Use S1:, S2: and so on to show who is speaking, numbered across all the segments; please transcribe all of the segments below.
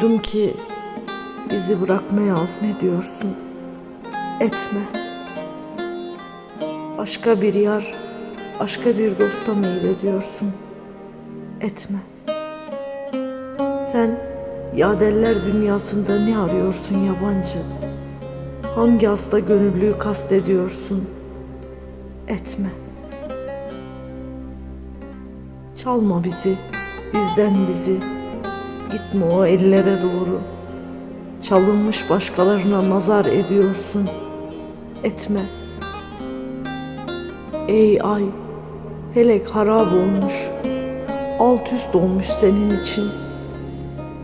S1: Duydum ki bizi bırakmaya azmediyorsun. Etme. Başka bir yar, başka bir dosta meylediyorsun. Etme. Sen yadeller dünyasında ne arıyorsun yabancı? Hangi hasta gönüllüyü kastediyorsun? Etme. Çalma bizi, bizden bizi. Gitme o ellere doğru. Çalınmış başkalarına nazar ediyorsun. Etme. Ey ay, felek harap olmuş. Alt üst olmuş senin için.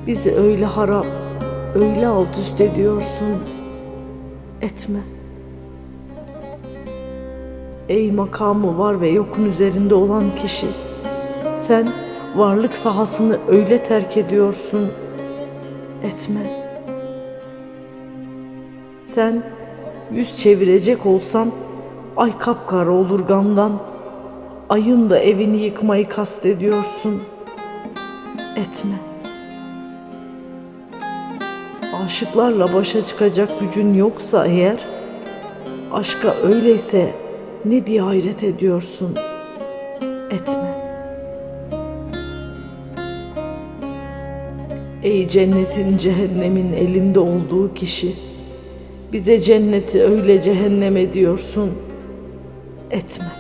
S1: Bizi öyle harap, öyle alt üst ediyorsun. Etme. Ey makamı var ve yokun üzerinde olan kişi. Sen varlık sahasını öyle terk ediyorsun. Etme. Sen yüz çevirecek olsan ay kapkara olur gamdan. Ayın da evini yıkmayı kastediyorsun. Etme. Aşıklarla başa çıkacak gücün yoksa eğer, aşka öyleyse ne diye hayret ediyorsun? Etme. Ey cennetin cehennemin elinde olduğu kişi, bize cenneti öyle cehennem ediyorsun. Etme.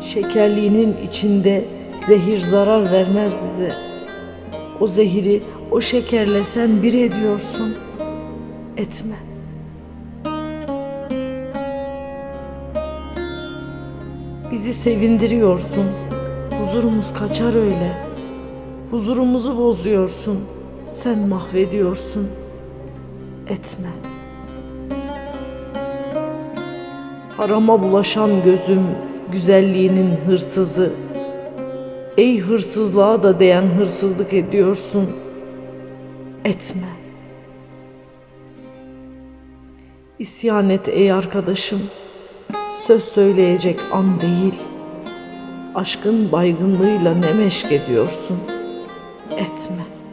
S1: Şekerliğinin içinde zehir zarar vermez bize. O zehiri o şekerle sen bir ediyorsun. Etme. Bizi sevindiriyorsun. Huzurumuz kaçar öyle. Huzurumuzu bozuyorsun. Sen mahvediyorsun. Etme. Harama bulaşan gözüm güzelliğinin hırsızı. Ey hırsızlığa da değen hırsızlık ediyorsun. Etme. İsyan et ey arkadaşım. Söz söyleyecek an değil. Aşkın baygınlığıyla ne meşk ediyorsun etme.''